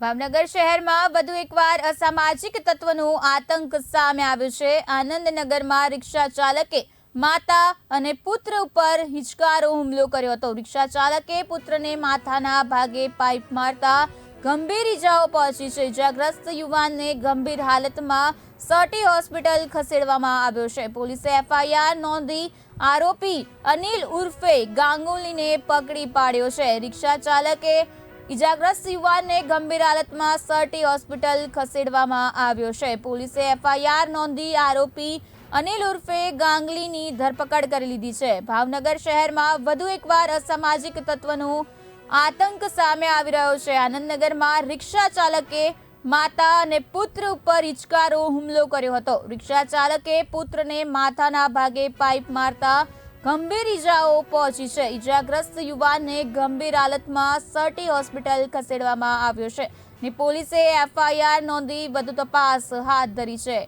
ભાવનગર શહેરમાં વધુ એકવાર અસામાજિક તત્વનો આતંક સામે આવ્યો છે. આનંદનગરમાં રિક્ષા ચાલકે માતા અને પુત્ર ઉપર હિચકારો હુમલો કર્યો હતો. રિક્ષા ચાલકે પુત્રને માથાના ભાગે પાઇપ મારતા ગંભીર ઇજાઓ પહોંચી છે. ઇજાગ્રસ્ત યુવાનને ગંભીર હાલતમાં સટી હોસ્પિટલ ખસેડવામાં આવ્યો છે. પોલીસે એફઆઈઆર નોંધી આરોપી અનિલ ઉર્ફે ગાંગુલીને પકડી પાડ્યો છે. રિક્ષા ચાલકે ઇજાગ્રસ્ત યુવાનને ગંભીર હાલતમાં સરટી હોસ્પિટલ ખસેડવામાં આવ્યો છે. પોલીસે એફઆઈઆર નોંધી આરોપી અનિલ ઉર્ફે ગાંગલીની ધરપકડ કરી લીધી છે. ભાવનગર શહેરમાં વધુ એકવાર અસામાજિક તત્વનો આતંક સામે આવી રહ્યો છે. આનંદનગરમાં રિક્ષા ચાલકે માતા અને પુત્ર ઉપર હિચકારો હુમલો કર્યો હતો. રિક્ષા ચાલકે પુત્રને માથાના ભાગે પાઇપ મારતા ગંભીર ઈજાઓ પહોંચી છે. ઈજાગ્રસ્ત યુવાનને ગંભીર હાલતમાં સર્ટી હોસ્પિટલ ખસેડવામાં આવ્યો છે. ને પોલીસે એફઆઈઆર નોંધી વધુ તપાસ હાથ ધરી છે.